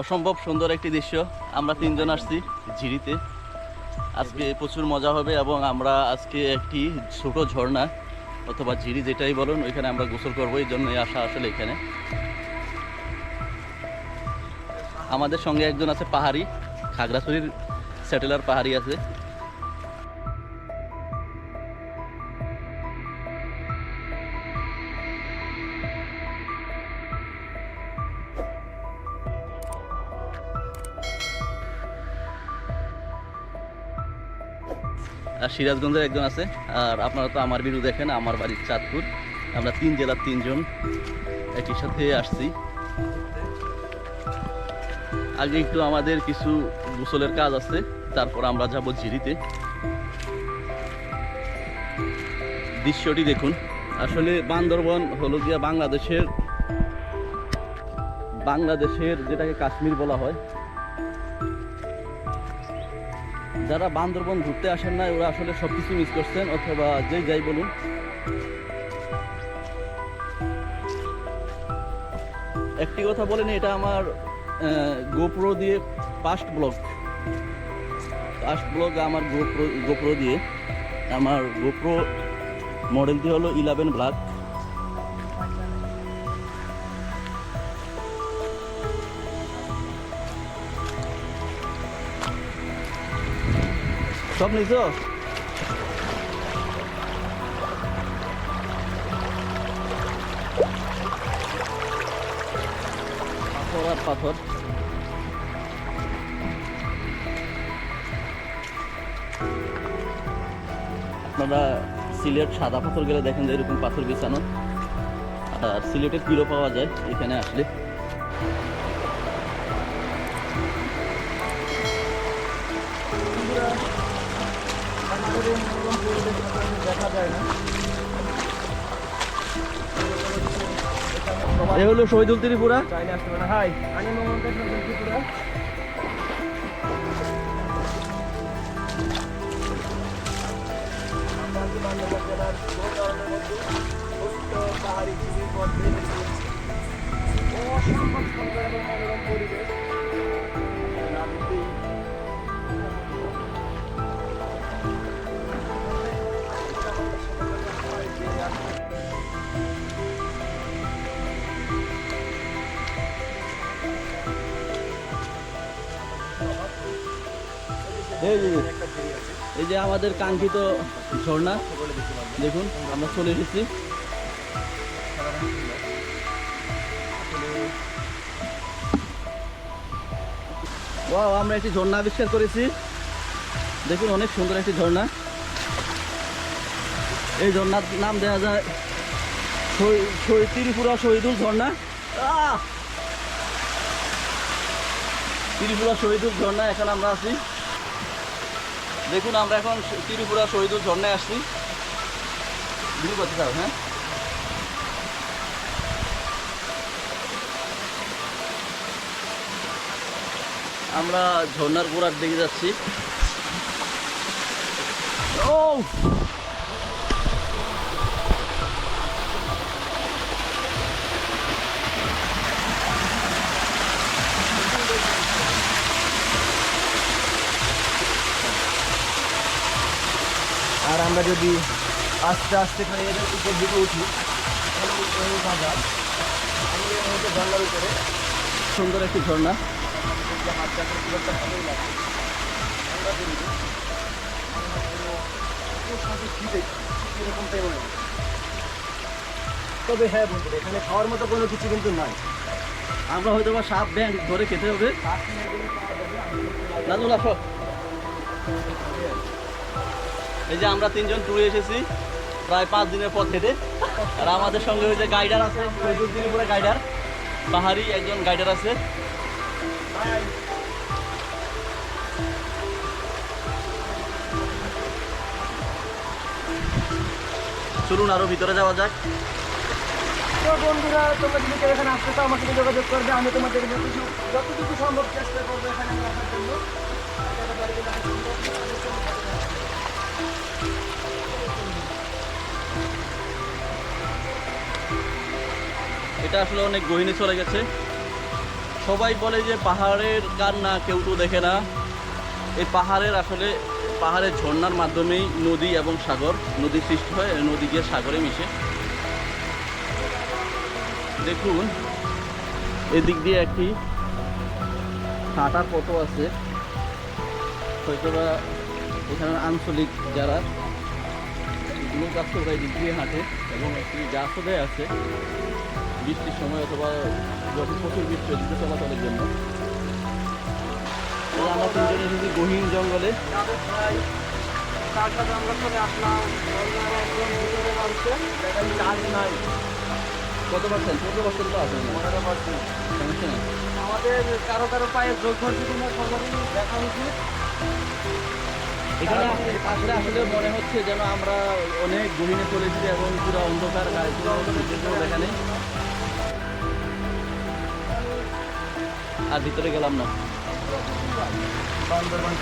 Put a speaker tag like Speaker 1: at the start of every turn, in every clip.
Speaker 1: অসম্ভব সুন্দর একটি দৃশ্য। আমরা তিনজন আসছি ঝিরিতে। আজকে প্রচুর মজা হবে এবং আমরা আজকে একটি ছোট ঝর্ণা অথবা ঝিরি যেটাই বলুন, ওইখানে আমরা গোসল করব, এই জন্যই আসা আসলে এখানে। আমাদের সঙ্গে একজন আছে পাহাড়ি, খাগড়াছড়ির স্যাটেলার পাহাড়ি আছে। সিরাজগঞ্জের একজন আছে, আর আপনারা তো আমার বিরু দেখেন, আমার বাড়ির চাঁদপুর। আমরা তিন জেলার তিনজন একই সাথে আসছি। আগে একটু আমাদের কিছু গোসলের কাজ আছে, তারপর আমরা যাব ঝিরিতে। দৃশ্যটি দেখুন। আসলে বান্দরবন হলো গিয়া বাংলাদেশের বাংলাদেশের যেটাকে কাশ্মীর বলা হয় যারা বান্দরবন ঘুরতে আসেন না ওরা আসলে সব কিছু মিস করছেন, অথবা যে যাই বলুন। একটি কথা বলেন এটা আমার গোপ্রো দিয়ে পাস্ট ব্লগ পাস্ট ব্লগ আমার গোপ্রো গোপ্রো দিয়ে। আমার গোপ্রো মডেলটি হলো ইলেভেন ব্ল্যাক সব নিছো পাথর আর পাথর আপনারা সিলেট সাদা পাথর গেলে দেখেন যে এরকম পাথর বিছানো। আর সিলেটের কিলো পাওয়া যায় এখানে আসলে।
Speaker 2: দেখা যায় না
Speaker 1: এ হলো শহীদুল ত্রিপুরা।
Speaker 2: হাই আমি ত্রিপুরা। অসম্ভব সুন্দর এবং মনোরম পরিবেশ।
Speaker 1: এই যে আমাদের কাঙ্ক্ষিত ঝর্ণা, দেখুন, আমরা চলে এসেছি। ওয়াও আমরা একটি ঝর্ণা আবিষ্কার করেছি। দেখুন, অনেক সুন্দর একটি ঝর্ণা। এই ঝর্ণার নাম দেওয়া যায় ত্রিপুরা শহীদুল ঝর্ণা! ত্রিপুরা শহীদুল ঝর্ণা, এখন আমরা আছি। দেখুন, আমরা এখন ত্রিপুরা শহীদুল ঝর্ণায় আসছি। ভিডিও করতে চাও হ্যাঁ? আমরা ঝর্ণার গোড়ার দিকে যাচ্ছি। ও!
Speaker 2: আমরা যদি আস্তে আস্তে করে এর উপর দিকে উঠি বাজার উপরে
Speaker 1: সুন্দর একটি ঝর্ণা।
Speaker 2: তবে হ্যাঁ বন্ধু এখানে খাওয়ার মতো কোনো কিছু কিন্তু নাই।
Speaker 1: আমরা হয়তো বা সাপ ব্যাং ধরে খেতে হবে। নাজুল আসো। এই যে আমরা তিনজন ট্যুরে এসেছি, প্রায় পাঁচ দিনের পথ হেঁটে। আর আমাদের সঙ্গে হয়েছে গাইডার আছে ত্রিপুরা গাইডার পাহাড়ি একজন গাইডার আছে। চলুন আরও ভিতরে যাওয়া যাক।
Speaker 2: তো বন্ধুরা, তোমরা যদি এখানে আসতে চাও আমার সাথে যোগাযোগ করবে, আমি তোমাদের যতটুকু যতটুকু সম্ভব চেষ্টা করব এখানে আসার জন্য।
Speaker 1: এটা আসলে অনেক গহিনে চলে গেছে। সবাই বলে যে পাহাড়ের কান্না কেউ তো দেখে না। এই পাহাড়ের আসলে পাহাড়ের ঝর্ণার মাধ্যমেই নদী এবং সাগর, নদী সৃষ্টি হয় নদী গিয়ে সাগরে মিশে। দেখুন, এদিক দিয়ে একটি হাঁটার পথ আছে। হয়তোবা এখানে আঞ্চলিক যারা লোক আছে ওরা এদিক দিয়ে হাঁটে এবং একটি গাছও দেয় আছে। বৃষ্টির সময় অথবা যখন প্রচুর বৃষ্টি হয় দিকে চলাচলের জন্য। আমরা তিনজন এসেছি গহীন জঙ্গলে কত পার্সেন্ট চোদ্দ পার্সেন্ট তো আছে?
Speaker 2: পনেরো পার্সেন্ট
Speaker 1: সমস্যা নেই।
Speaker 2: আমাদের কারও কারও পায়ে যোগ ধরছে কিনা সবারই দেখা উচিত
Speaker 1: এখানে আসলে আসলে মনে হচ্ছে যেন আমরা অনেক গহীনে চলেছি এবং পুরো অন্ধকার পুরো অন্ধকার দেখা নেই। আর ভিতরে গেলাম না
Speaker 2: বান্দরবান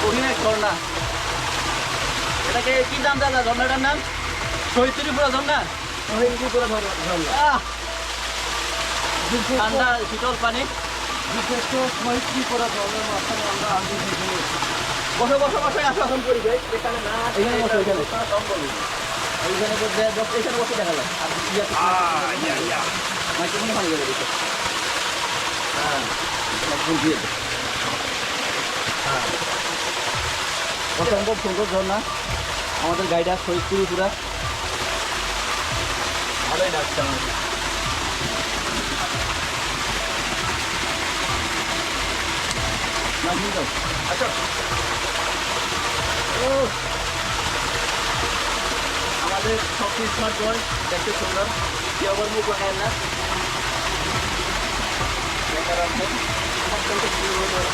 Speaker 1: গহীনের ঝর্ণা এটাকে কি নাম দাদা ঝর্ণাটার নাম? শৈত্রীপুরা ঝর্ণা
Speaker 2: ধরো ঝর্ণা!
Speaker 1: ঠান্ডা শীতল পানি।
Speaker 2: বিশেষ করে করা ঝর্ণার মাঝখানে আমরা থেকে
Speaker 1: বসে বসে বসে আসো
Speaker 2: এখন পরিবেশ এখানে না
Speaker 1: এখানে বসো, এখানে।
Speaker 2: কম
Speaker 1: এইখানে দে- এখানে বসে দেখা যায় আর মাইক্রোফোনে ভালো যাবে দেখো। হ্যাঁ একদম দিয়ে। হ্যাঁ। অসম্ভব সুন্দর ঝর্ণা আমাদের গাইডার শহীদপুরি পুরা।
Speaker 2: ভালোই লাগছে আমাদের। আচ্ছা।
Speaker 1: আমাদের সবচেয়ে স্মার্ট বয় দেখতে সুন্দর। কি আবার মুখ হয় না? বেকার আছে। অত্যন্ত সুন্দর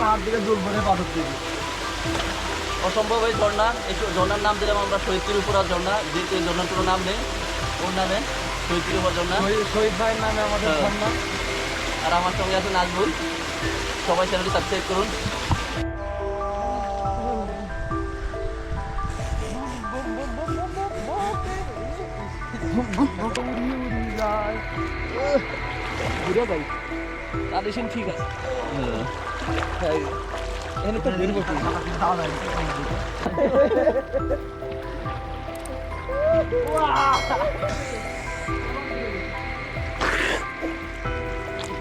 Speaker 2: পাহাড় দিকে দূর ভরে পাথর দিবি।
Speaker 1: অসম্ভব এই ঝর্ণা। এই ঝর্ণার নাম দিলাম আমরা শহীদ উপরা ঝর্ণা। যেহেতু এই ঝর্ণার কোনো নাম নেই। ওর নামে শহীদ উপরা ঝর্ণা।
Speaker 2: শহীদ- ভাইয়ের নামে আমাদের
Speaker 1: হ্যাঁ।
Speaker 2: ঝর্ণা।
Speaker 1: আর আমার সঙ্গে আছে নাজবুল সবাই চ্যানেলটি সাবস্ক্রাইব করুন।
Speaker 2: ঘুরে যাই
Speaker 1: ঠিক আছে।
Speaker 2: এখানে তো ঘুরবো কি?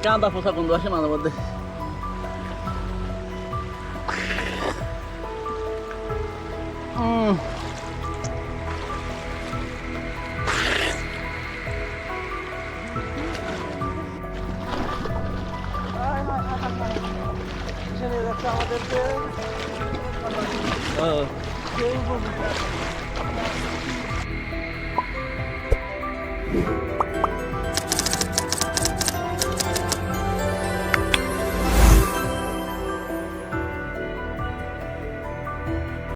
Speaker 1: কাঁদা ফোসা বন্ধু আসে মাঝে মধ্যে। উম,
Speaker 2: 어. 어.